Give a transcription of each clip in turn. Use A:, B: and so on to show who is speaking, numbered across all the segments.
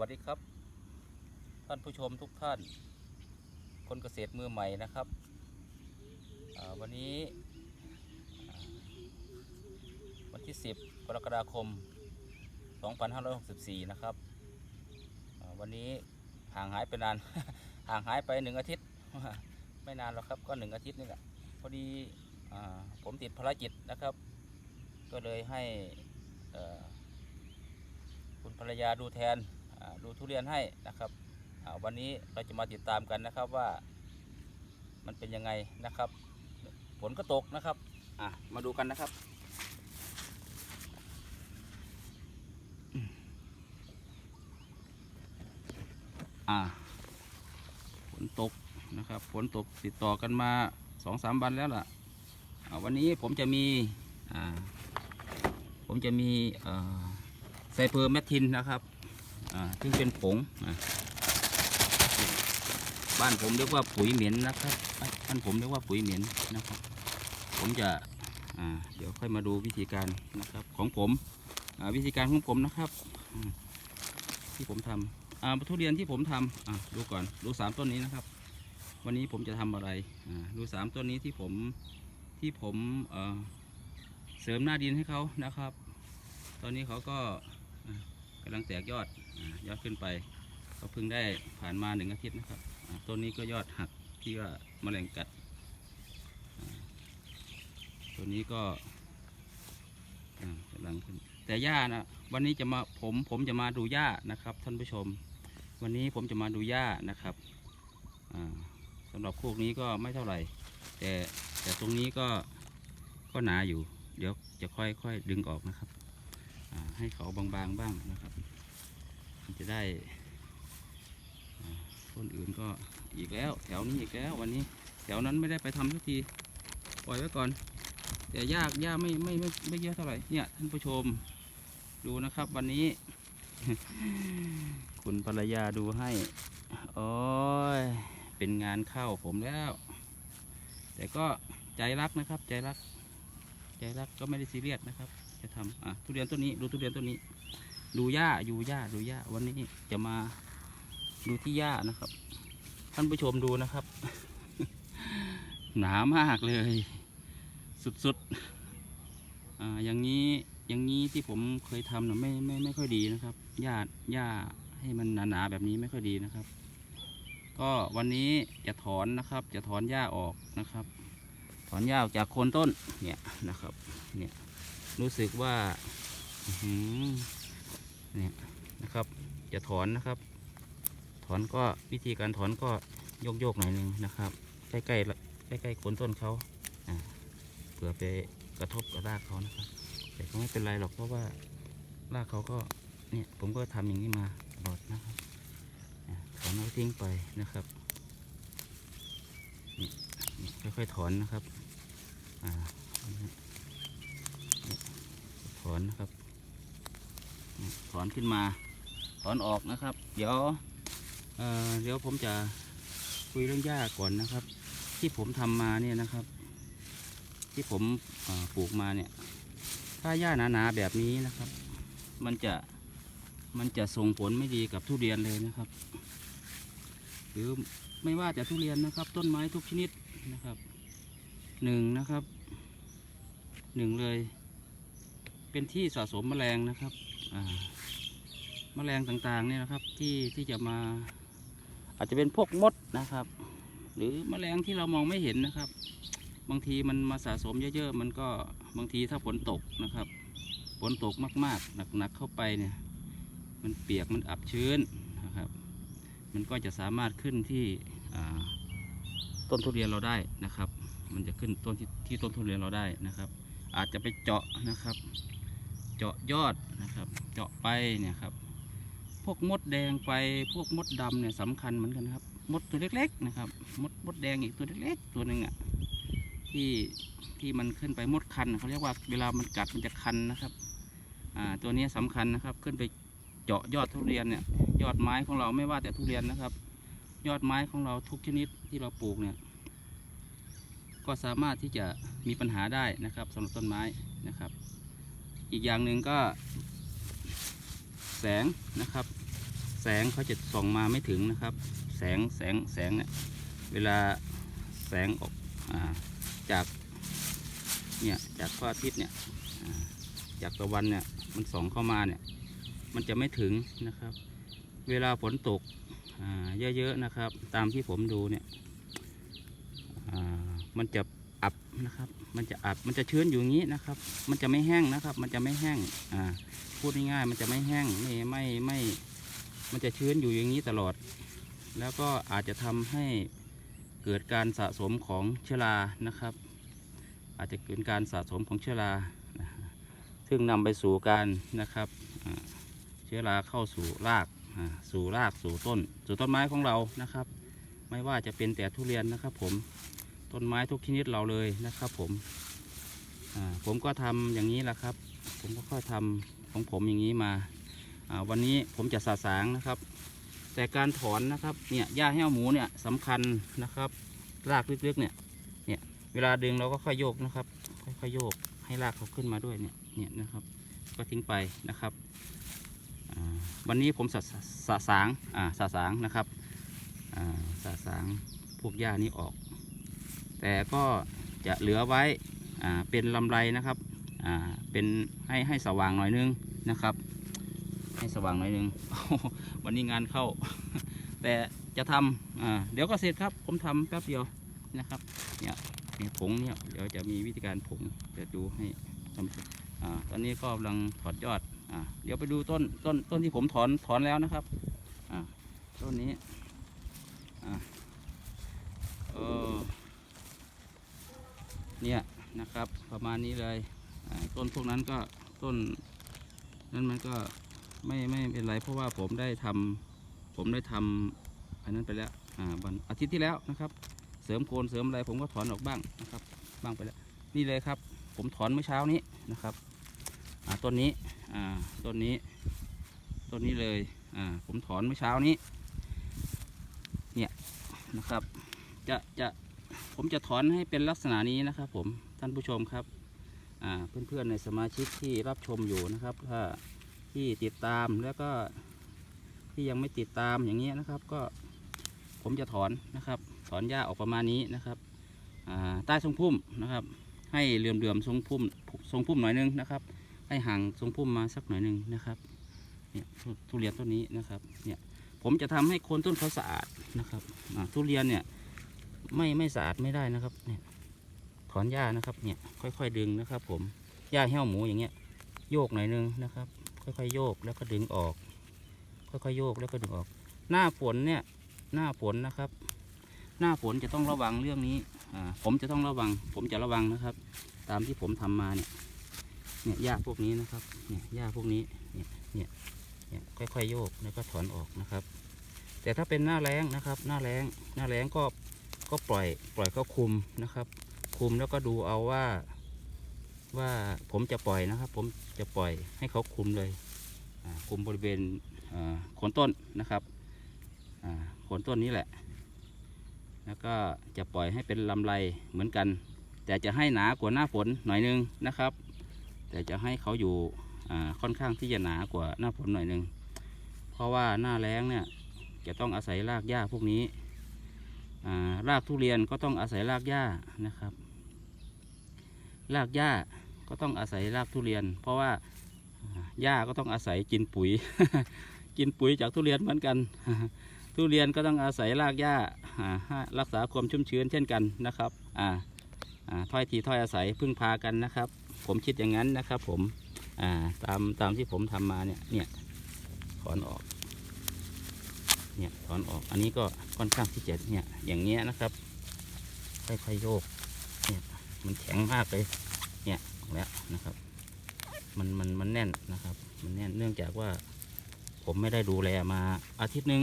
A: วัสดีครับ ท่านผู้ชมทุกท่าน คนเกษตรมือใหม่นะครับวันนี้ วันที่ 10 กรกฎาคม 2564 นะครับอ่าวันนี้ห่างหายไปนาน ห่างหายไปหนึ่งอาทิตย์ ไม่นานหรอกครับ ก็หนึ่งอาทิตย์นี่แหละ พอดีอผมติดภารกิจนะครับ ก็เลยให้คุณภรรยาดูแทน ดูทุเรียนให้นะครับวันนี้เราจะมาติดตามกันนะครับว่ามันเป็นยังไงนะครับฝนก็ตกนะครับอะมาดูกันนะครับ อ่าฝนตกนะครับฝนตกติดต่อกันมาสองสามวันแล้วล่ะวันนี้ผมจะมีผมจะมีเอ่อไซเปอร์แมททินนะครับ ซึ่งเป็นผงบ้านผมเรียกว่าปุ๋ยเหม็นนะครับบ้านผมเรียกว่าปุ๋ยเหม็นนะครับ ผมจะเดี๋ยวค่อยมาดูวิธีการนะครับของผมวิธีการของผมนะครับ ที่ผมทำทุเรียนที่ผมทำดูก่อนดูสามต้นนี้นะครับ วันนี้ผมจะทำอะไรดูสามต้นนี้ที่ผมที่ผมเสริมหน้าดินให้เขานะครับ ตอนนี้เขาก็กำลังแตกยอด ยอดขึ้นไปเขาเพิ่งได้ผ่านมาหนึ่งอาทิตย์นะครับต้นนี้ก็ยอดหักที่ว่าแมลงกัดตัวนี้ก็กำลังขึ้นแต่หญ้านะวันนี้จะมาผมผมจะมาดูหญ้านะครับ ท่านผู้ชม วันนี้ผมจะมาดูหญ้านะครับอ่าสำหรับพวกนี้ก็ไม่เท่าไหร่ แต่แต่ตรงนี้ก็ก็หนาอยู่ เดี๋ยวจะค่อยค่อยดึงออกนะครับให้เขาบางๆบ้างนะครับ จะได้อ่าคนอื่นก็อีกแล้ว แถวนี้อีกแล้ววันนี้ แถวนั้นไม่ได้ไปทำสักทีปล่อยไว้ก่อน แต่ยากยากไม่ไม่ไม่ไม่เยอะเท่าไหร่เนี่ยท่านผู้ชมดูนะครับวันนี้ คุณภรรยาดูให้โอ้ยเป็นงานเข้าผมแล้ว แต่ก็ใจรักนะครับ ใจรัก ใจรักก็ไม่ได้ซีเรียสนะครับ จะทำอะทุเรียนต้นนี้ดูทุเรียนต้นนี้ ดูหญ้าอยู่หญ้าดูหญ้าวันนี้จะมาดูที่หญ้านะครับ ท่านผู้ชมดูนะครับ หนามากเลย สุดๆอ่าอย่างนี้อย่างนี้ที่ผมเคยทำนะไม่ไม่ไม่ค่อยดีนะครับหญ้าหญ้าให้มันหนาๆแบบนี้ไม่ค่อยดีนะครับ ก็วันนี้จะถอนนะครับ จะถอนหญ้าออกนะครับ ถอนหญ้าออกจากโคนต้นเนี่ยนะครับ เนี่ยรู้สึกว่าอื นี่นะครับจะถอนนะครับ ถอนก็วิธีการถอนก็โยกโยกๆหน่อยหนึงนะครับ ใกล้ๆละใกล้ๆโคนต้นเขาเผื่อไปกระทบกับรากเขานะครับ แต่ก็ไม่เป็นไรหรอกเพราะว่ารากเขาก็เนี่ยผมก็ทำอย่างนี้มาตลอดนะครับถอนแล้วทิ้งไปนะครับค่อยๆถอนนะครับอ่าถอนนะครับ ถอนขึ้นมา ถอนออกนะครับ เดี๋ยวเเดี๋ยวผมจะคุยเรื่องหญ้าก่อนนะครับ ที่ผมทำมาเนี่ยนะครับ ที่ผมปลูกมาเนี่ย ถ้าหญ้าหนาๆแบบนี้นะครับ มันจะมันจะส่งผลไม่ดีกับทุเรียนเลยนะครับ หรือไม่ว่าแต่ทุเรียนนะครับ ต้นไม้ทุกชนิดนะครับหนึ่งนะครับหนึ่งเลย เป็นที่สะสมแมลงนะครับ อ่าแมลงต่างๆเนี่ยนะครับที่ที่จะมา อาจจะเป็นพวกมดนะครับ หรือแมลงที่เรามองไม่เห็นนะครับ บางทีมันมาสะสมเยอะๆ มันก็บางทีถ้าฝนตกนะครับฝนตกมากๆ หนักๆเข้าไปเนี่ย มันเปียกมันอับชื้นนะครับ มันก็จะสามารถขึ้นที่ต้นทุเรียนเราได้นะครับ มันจะขึ้นต้นที่ที่ต้นทุเรียนเราได้นะครับ อาจจะไปเจาะนะครับ เจาะยอดนะครับ เจาะไปเนี่ยครับ พวกมดแดงไปพวกมดดำเนี่ยสำคัญเหมือนกันครับ มดตัวเล็กๆนะครับ มดมดแดงอีกตัวเล็กๆตัวหนึ่งอะที่ที่มันขึ้นไปมดคันเขาเรียกว่าเวลามันกัดมันจะคันนะครับ อ่าตัวนี้สำคัญนะครับ ขึ้นไปเจาะยอดทุเรียนเนี่ย ยอดไม้ของเราไม่ว่าแต่ทุเรียนนะครับ ยอดไม้ของเราทุกชนิดที่เราปลูกเนี่ย ก็สามารถที่จะมีปัญหาได้นะครับสำหรับต้นไม้นะครับ อีกอย่างหนึ่งก็ แสงนะครับ แสงเขาจะส่องมาไม่ถึงนะครับ แสงแสงแสงเนี่ยเวลาแสงออกอาจากเนี่ยจากพระอาทิตย์เนี่ยาจากตะวันเนี่ยมันส่องเข้ามาเนี่ยมันจะไม่ถึงนะครับ เวลาฝนตกเยอะๆนะครับ ตามที่ผมดูเนี่ยมันจะอับนะครับ มันจะอับมันจะชื้นอยู่อย่างนี้นะครับ มันจะไม่แห้งนะครับ มันจะไม่แห้งอ่าพูดง่ายๆมันจะไม่แห้งไม่ไม่ไม่ มันจะชื้นอยู่อย่างนี้ตลอด แล้วก็อาจจะทำให้เกิดการสะสมของเชื้อรานะครับ อาจจะเกิดการสะสมของเชื้อราซึ่งนำไปสู่การนะครับเชื้อราเข้าสู่รากสู่รากสู่ต้น สู่ต้นไม้ของเรานะครับ ไม่ว่าจะเป็นแต่ทุเรียนนะครับผม ต้นไม้ทุกชนิดเราเลยนะครับ ผมผมก็ทำอย่างนี้แหละครับ ผมก็ค่อยทำของผมอย่างนี้มาวันนี้ผมจะสาสางนะครับ แต่การถอนนะครับเนี่ยหญ้าแห้วหมูเนี่ยสำคัญนะครับ รากลึกๆเนี่ยเนี่ยเวลาดึงเราก็ค่อยโยกนะครับ ค่อยๆโยกให้รากเขาขึ้นมาด้วยเนี่ยเนี่ยนะครับ ก็ทิ้งไปนะครับวันนี้ผมสาสสาสางอ่าสาสางนะครับอ่าสาสางพวกหญ้านี้ออก แต่ก็จะเหลือไว้เป็นลำไรนะครับเป็นให้ให้สว่างหน่อยนึงนะครับ ให้สว่างหน่อยนึงวันนี้งานเข้า แต่จะทำเดี๋ยวก็เสร็จครับ ผมทำแป๊บเดียวนะครับเนี่ยเนี่ยผงเนี่ยเดี๋ยวจะมีวิธีการผงจะดูให้ท่านผู้ชมอ่าตอนนี้ก็กำลังถอดยอดอเดี๋ยวไปดูต้นต้นต้นที่ผมถอนถอนแล้วนะครับต้นนี้อ่าเออ เนี่ยนะครับประมาณนี้เลยต้นพวกนั้นก็ต้นนั้นมันก็ไม่ไม่เป็นไรเพราะว่าผมได้ทำผมได้ทำอันนั้นไปแล้วอ่าวันอาทิตย์ที่แล้วนะครับ เสริมโคนเสริมอะไรผมก็ถอนออกบ้างนะครับ บ้างไปแล้วนี่เลยครับ ผมถอนเมื่อเช้านี้นะครับอ่าต้นนี้อ่าต้นนี้ต้นนี้เลยอ่าผมถอนเมื่อเช้านี้เนี่ยนะครับ จะจะ ผมจะถอนให้เป็นลักษณะนี้นะครับผมท่านผู้ชมครับเพื่อนๆในสมาชิกที่รับชมอยู่นะครับถ้าที่ติดตามแล้วก็ที่ยังไม่ติดตามอย่างเงี้ยนะครับ ก็ผมจะถอนนะครับ ถอนหญ้าออกประมาณนี้นะครับใต้ทรงพุ่มนะครับ ให้เหลื่อมๆทรงพุ่มทรงพุ่มหน่อยนึงนะครับ ให้ห่างทรงพุ่มมาสักหน่อยนึงนะครับเนี่ยทุเรียนต้นนี้นะครับเนี่ยผมจะทำให้โคนต้นเขาสะอาดนะครับทุเรียนเนี่ย ไม่ไม่สะอาดไม่ได้นะครับ เนี่ย ถอนหญ้านะครับ เนี่ย ค่อย ๆ ดึงนะครับ ผมหญ้าแห้วหมูอย่างเงี้ย โยกหน่อยนึงนะครับ ค่อยๆโยกแล้วก็ดึงออก ค่อยๆโยกแล้วก็ดึงออก หน้าฝนเนี่ย หน้าฝนนะครับ หน้าฝนจะต้องระวังเรื่องนี้อ่าผมจะต้องระวัง ผมจะระวังนะครับ ตามที่ผมทำมาเนี่ย เนี่ยหญ้าพวกนี้นะครับ เนี่ยหญ้าพวกนี้ เนี่ยเนี่ยเนี่ยค่อยๆโยกแล้วก็ถอนออกนะครับ แต่ถ้าเป็นหน้าแรงนะครับ หน้าแรงหน้าแรงก็ ก็ปล่อยปล่อยก็คุมนะครับ คุมแล้วก็ดูเอาว่า ว่าผมจะปล่อยนะครับ ผมจะปล่อยให้เขาคุมเลยคุมบริเวณโคนต้นนะครับโคนต้นนี้แหละ แล้วก็จะปล่อยให้เป็นลำไรเหมือนกัน แต่จะให้หนากว่าหน้าฝนหน่อยนึงนะครับ แต่จะให้เขาอยู่ค่อนข้างที่จะหนากว่าหน้าฝนหน่อยนึง เพราะว่าหน้าแล้งเนี่ยจะต้องอาศัยรากหญ้าพวกนี้ รากทุเรียนก็ต้องอาศัยรากหญ้านะครับ รากหญ้าก็ต้องอาศัยรากทุเรียน เพราะว่าหญ้าก็ต้องอาศัยกินปุ๋ย กินปุ๋ยจากทุเรียนเหมือนกัน ทุเรียนก็ต้องอาศัยรากหญ้ารักษาความชุ่มชื้นเช่นกันนะครับอ่าถ้อยทีถ้อยอาศัยพึ่งพากันนะครับ ผมคิดอย่างนั้นนะครับ ผมอ่าตามตามที่ผมทำมาเนี่ยเนี่ยถอนออกเนี่ยถอนออกอันนี้ก็ค่อนข้างที่จะเนี่ย อย่างเงี้ยนะครับค่อยๆโยกเนี่ยมันแข็งมากเลยเนี่ยแล้วนะครับ มันมันมันแน่นนะครับ มันแน่นเนื่องจากว่า ผมไม่ได้ดูแลมาอาทิตย์หนึ่ง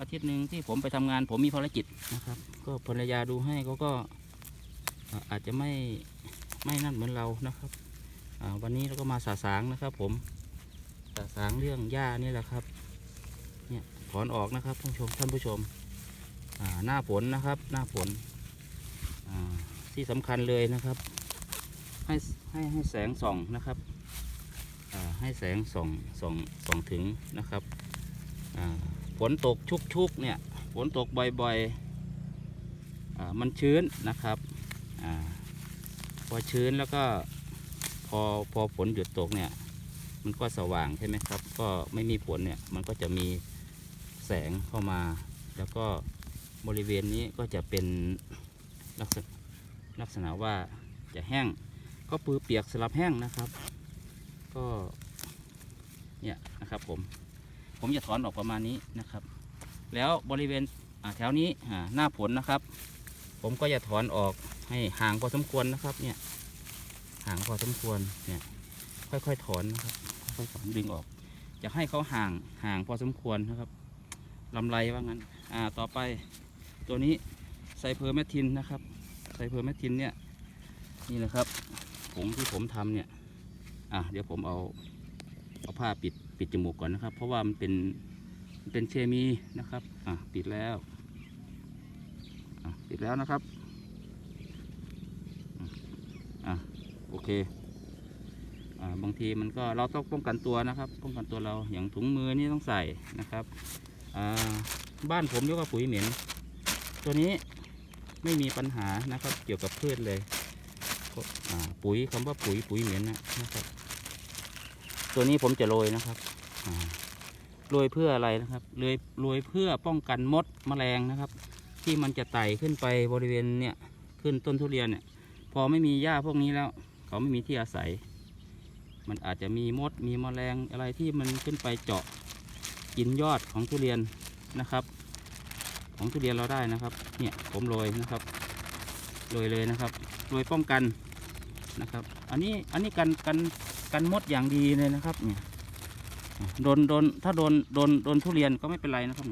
A: อาทิตย์หนึ่งที่ผมไปทำงาน ผมมีภารกิจนะครับ ก็ภรรยาดูให้เขาก็อาจจะไม่ไม่นั่นเหมือนเรานะครับวันนี้เราก็มาสาสางนะครับ ผมสาสางเรื่องหญ้านี่แหละครับเนี่ยถอนออกนะครับท่านผู้ชมท่านผู้ชม หน้าฝนนะครับ หน้าฝนที่สำคัญเลยนะครับ ให้ให้ให้แสงส่องนะครับให้แสงส่องส่องส่องถึงนะครับฝนตกชุกๆเนี่ยฝนตกบ่อยๆมันชื้นนะครับอพอชื้นแล้วก็พอพอฝนหยุดตกเนี่ยมันก็สว่างใช่ไหมครับ ก็ไม่มีฝนเนี่ยมันก็จะมีแสงเข้ามาแล้วก็ บริเวณนี้ก็จะเป็นลักษณะลักษณะว่าจะแห้งก็ปือเปียกสลับแห้งนะครับ ก็เนี่ยนะครับผมผมจะถอนออกประมาณนี้นะครับ แล้วบริเวณแถวนี้หน้าผลนะครับ ผมก็จะถอนออกให้ห่างพอสมควรนะครับเนี่ยห่างพอสมควรเนี่ยค่อยๆถอนนะครับค่อยๆถอนดึงออก จะให้เขาห่างห่างพอสมควรนะครับลำไรว่างั้นอ่าต่อไป ตัวนี้ไซเพอร์แมททินนะครับไซเพอร์แมททินเนี่ยนี่นะครับผงที่ผมทำเนี่ยอะเดี๋ยวผมเอาเอาผ้าปิดปิดจมูกก่อนนะครับ เพราะว่ามันเป็นมันเป็นเคมีนะครับอะปิดแล้วอะปิดแล้วนะครับอะอะโอเคอ่าบางทีมันก็เราต้องป้องกันตัวนะครับ ป้องกันตัวเราอย่างถุงมือนี่ต้องใส่นะครับอ่าบ้านผมเรียกว่าปุ๋ยเหม็น ตัวนี้ไม่มีปัญหานะครับ เกี่ยวกับพืชเลยปุ๋ยคำว่าปุ๋ยปุ๋ยเหม็นนะครับ ตัวนี้ผมจะโรยนะครับโรยเพื่ออะไรนะครับโรยโรยเพื่อป้องกันมดแมลงนะครับ ที่มันจะไต่ขึ้นไปบริเวณเนี่ยขึ้นต้นทุเรียนเนี่ย พอไม่มีหญ้าพวกนี้แล้ว เขาไม่มีที่อาศัย มันอาจจะมีมดมีแมลงอะไรที่มันขึ้นไปเจาะกินยอดของทุเรียนนะครับ ของทุเรียนเราได้นะครับ เนี่ยผมโรยนะครับโรยเลยนะครับโรยป้องกันนะครับ อันนี้อันนี้กันกันกันมดอย่างดีเลยนะครับเนี่ยโดนโดนถ้าโดนโดนโดนทุเรียนก็ไม่เป็นไรนะครับ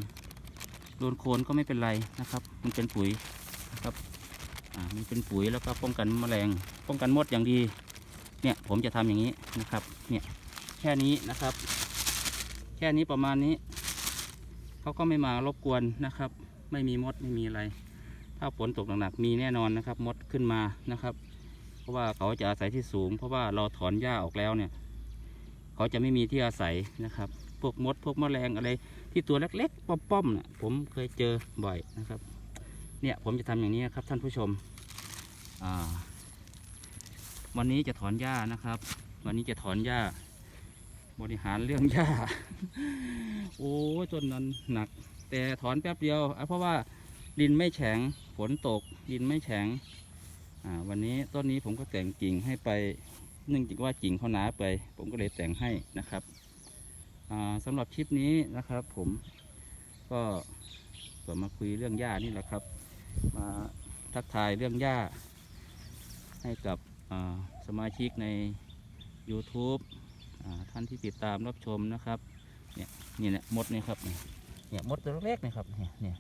A: โดนโคนก็ไม่เป็นไรนะครับ มันเป็นปุ๋ยนะครับอ่ามันเป็นปุ๋ยแล้วก็ป้องกันแมลง ป้องกันมดอย่างดี เนี่ยผมจะทำอย่างนี้นะครับ เนี่ยแค่นี้นะครับ แค่นี้ประมาณนี้เขาก็ไม่มารบกวนนะครับ ไม่มีมดไม่มีอะไร ถ้าฝนตกหนักๆมีแน่นอนนะครับ มดขึ้นมานะครับ เพราะว่าเขาจะอาศัยที่สูง เพราะว่าเราถอนหญ้าออกแล้วเนี่ย เขาจะไม่มีที่อาศัยนะครับ พวกมดพวกแมลงอะไร ที่ตัวเล็กๆป้อมๆนี่ยผมเคยเจอบ่อยนะครับ เนี่ยผมจะทำอย่างนี้ครับท่านผู้ชมวันนี้จะถอนหญ้านะครับ วันนี้จะถอนหญ้า บริหารเรื่องหญ้า โอ้ยต้นนั้นหนัก แต่ถอนแป๊บเดียวเพราะว่าดินไม่แข็งฝนตกดินไม่แข็งวันนี้ต้นนี้ผมก็แต่งกิ่งให้ไปเนื่องจากว่ากิ่งเขาหนาไป ผมก็เลยแต่งให้นะครับสำหรับคลิปนี้นะครับ ผมก็ก็มาคุยเรื่องหญ้านี่แหละครับ มาทักทายเรื่องหญ้า ให้กับสมาชิกใน YouTube ท่านที่ติดตามรับชมนะครับ เนี่ยนี่เนี่ยมดเนี่ยครับ เนี่ยมดตัวเล็กๆนี่ยครับเนี่ยเนี่ย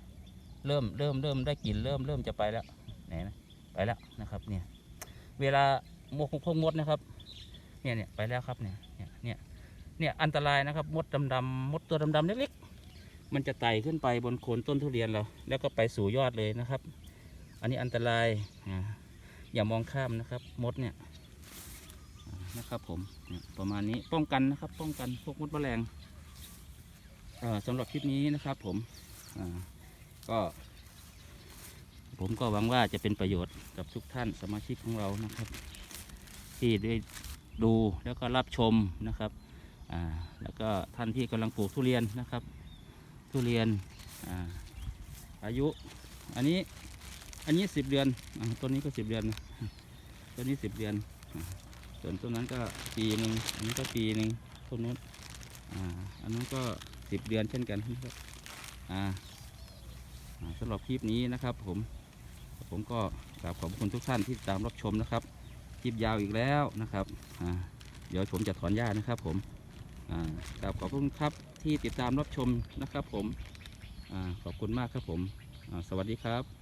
A: เริ่มเริ่มเริ่มได้กลิ่นเริ่มเริ่มจะไปแล้วไหนนะไปแล้วนะครับเนี่ยเวลามกพวกมดนะครับเนี่ยเนี่ยไปแล้วครับเนี่ยเนี่ยเนี่ยเนี่ยอันตรายนะครับมดดำๆมดตัวดำๆเล็กๆมันจะไต่ขึ้นไปบนโคนต้นทุเรียนเราแล้วก็ไปสู่ยอดเลยนะครับ อันนี้อันตรายอย่ามองข้ามนะครับ มดเนี่ยนะครับผมประมาณนี้ป้องกันนะครับ ป้องกันพวกมดแมลง สำหรับคลิปนี้นะครับผมก็ ผมก็หวังว่าจะเป็นประโยชน์กับทุกท่านสมาชิกของเรานะครับ ที่ได้ดูแล้วก็รับชมนะครับแล้วก็ท่านที่กำลังปลูกทุเรียนนะครับ ทุเรียนอาอายุอันนี้อันนี้สิบเดือนอต้นนี้ก็สิบเดือนนะต้นนี้สิบเดือน ส่วนต้นนั้นก็ปีหนึ่งอันนี้ก็ปีหนึ่งต้นนู้นอ่าอันนั้นก็ สิบเดือนเช่นกันนะครับอ่าอ่าสำหรับคลิปนี้นะครับผมผมก็กราบขอบคุณทุกท่านที่ติดตามรับชมนะครับคลิปยาวอีกแล้วนะครับอ่าเดี๋ยวผมจะถอนหญ้านะครับผมอ่ากราบขอบคุณครับที่ติดตามรับชมนะครับผมอ่าขอบคุณมากครับผมอ่าสวัสดีครับ